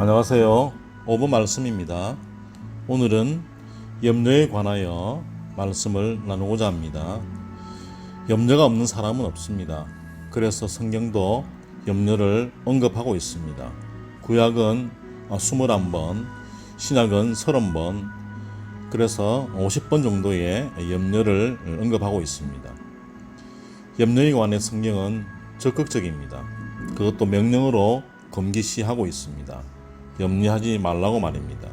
안녕하세요. 5분 말씀입니다. 오늘은 염려에 관하여 말씀을 나누고자 합니다. 염려가 없는 사람은 없습니다. 그래서 성경도 염려를 언급하고 있습니다. 구약은 21번, 신약은 30번, 그래서 50번 정도의 염려를 언급하고 있습니다. 염려에 관해 성경은 적극적입니다. 그것도 명령으로 금기시하고 있습니다. 염려하지 말라고 말입니다.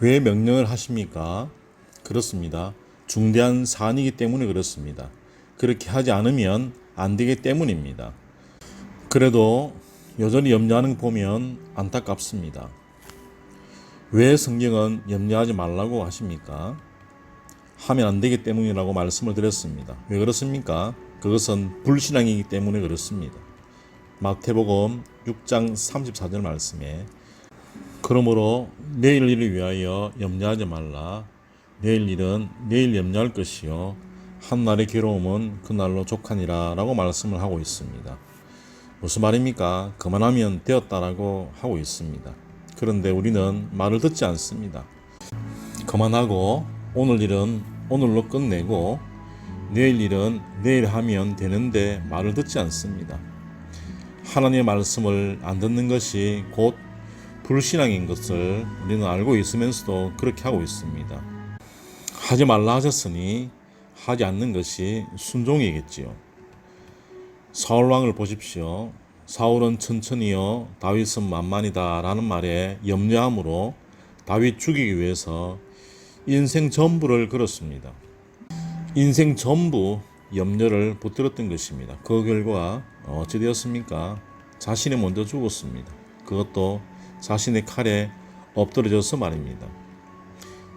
왜 명령을 하십니까? 그렇습니다. 중대한 사안이기 때문에 그렇습니다. 그렇게 하지 않으면 안 되기 때문입니다. 그래도 여전히 염려하는 거 보면 안타깝습니다. 왜 성경은 염려하지 말라고 하십니까? 하면 안 되기 때문이라고 말씀을 드렸습니다. 왜 그렇습니까? 그것은 불신앙이기 때문에 그렇습니다. 마태복음 6장 34절 말씀에 그러므로 내일 일을 위하여 염려하지 말라 내일 일은 내일 염려할 것이요 한 날의 괴로움은 그날로 족하니라라고 말씀을 하고 있습니다. 무슨 말입니까? 그만하면 되었다라고 하고 있습니다. 그런데 우리는 말을 듣지 않습니다. 그만하고 오늘 일은 오늘로 끝내고 내일 일은 내일 하면 되는데 말을 듣지 않습니다. 하나님의 말씀을 안 듣는 것이 곧 불신앙인 것을 우리는 알고 있으면서도 그렇게 하고 있습니다. 하지 말라 하셨으니 하지 않는 것이 순종이겠지요. 사울 왕을 보십시오. 사울은 천천히요, 다윗은 만만이다라는 말에 염려함으로 다윗 죽이기 위해서 인생 전부를 걸었습니다. 인생 전부 염려를 붙들었던 것입니다. 그 결과 어찌 되었습니까? 자신이 먼저 죽었습니다. 그것도 자신의 칼에 엎드려져서 말입니다.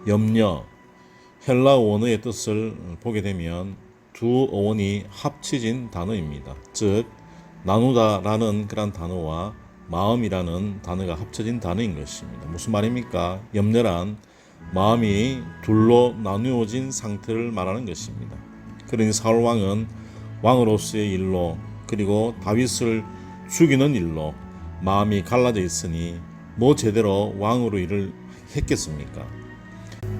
염려, 헬라 원어의 뜻을 보게 되면 두 어원이 합쳐진 단어입니다. 즉, 나누다라는 그런 단어와 마음이라는 단어가 합쳐진 단어인 것입니다. 무슨 말입니까? 염려란 마음이 둘로 나누어진 상태를 말하는 것입니다. 그러니 사울 왕은 왕으로서의 일로 그리고 다윗을 죽이는 일로 마음이 갈라져 있으니 뭐 제대로 왕으로 일을 했겠습니까?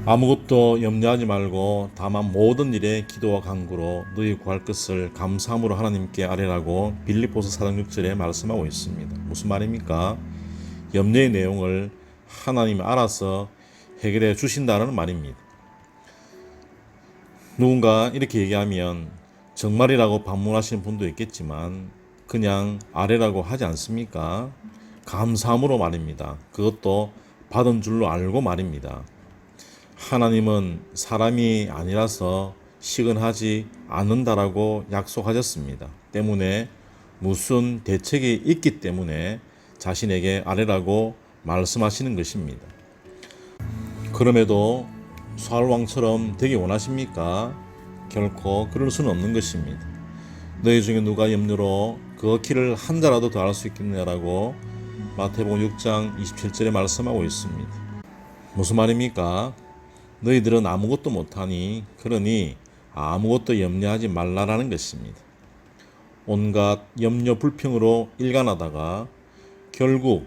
아무것도 염려하지 말고 다만 모든 일에 기도와 간구로 너희 구할 것을 감사함으로 하나님께 아뢰라고 빌립보서 4장 6절에 말씀하고 있습니다. 무슨 말입니까? 염려의 내용을 하나님이 알아서 해결해 주신다는 말입니다. 누군가 이렇게 얘기하면 정말이라고 반문하시는 분도 있겠지만 그냥 아래라고 하지 않습니까? 감사함으로 말입니다. 그것도 받은 줄로 알고 말입니다. 하나님은 사람이 아니라서 시근하지 않는다라고 약속하셨습니다. 때문에 무슨 대책이 있기 때문에 자신에게 아래라고 말씀하시는 것입니다. 그럼에도 사울왕처럼 되기 원하십니까? 결코 그럴 수는 없는 것입니다. 너희 중에 누가 염려로 그 키를 한 자라도 더 할 수 있겠느냐라고 마태복음 6장 27절에 말씀하고 있습니다. 무슨 말입니까? 너희들은 아무것도 못하니 그러니 아무것도 염려하지 말라라는 것입니다. 온갖 염려 불평으로 일관하다가 결국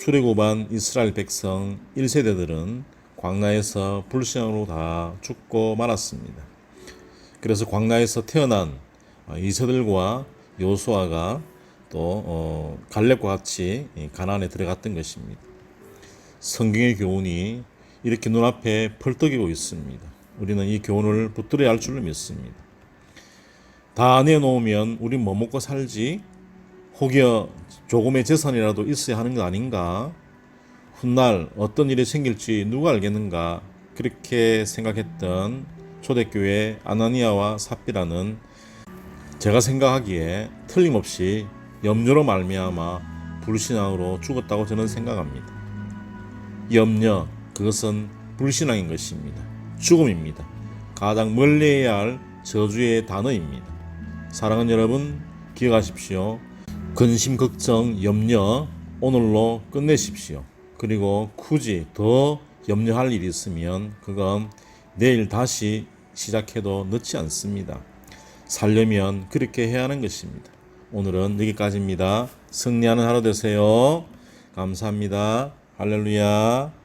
출애굽한 이스라엘 백성 1세대들은 광야에서 불신앙으로 다 죽고 말았습니다. 그래서 광야에서 태어난 이세들과 요수아가 또 어, 갈렙과 같이 가나안에 들어갔던 것입니다. 성경의 교훈이 이렇게 눈앞에 펄떡이고 있습니다. 우리는 이 교훈을 붙들어야 할 줄로 믿습니다. 다 내놓으면 우리 뭐 먹고 살지? 혹여 조금의 재산이라도 있어야 하는 거 아닌가? 훗날 어떤 일이 생길지 누가 알겠는가? 그렇게 생각했던 초대교회 아나니아와 삽비라는 제가 생각하기에 틀림없이 염려로 말미암아 불신앙으로 죽었다고 저는 생각합니다. 염려 그것은 불신앙인 것입니다. 죽음입니다. 가장 멀리해야 할 저주의 단어입니다. 사랑하는 여러분 기억하십시오. 근심 걱정 염려 오늘로 끝내십시오. 그리고 굳이 더 염려할 일이 있으면 그건 내일 다시 시작해도 늦지 않습니다. 살려면 그렇게 해야 하는 것입니다. 오늘은 여기까지입니다. 승리하는 하루 되세요. 감사합니다. 할렐루야.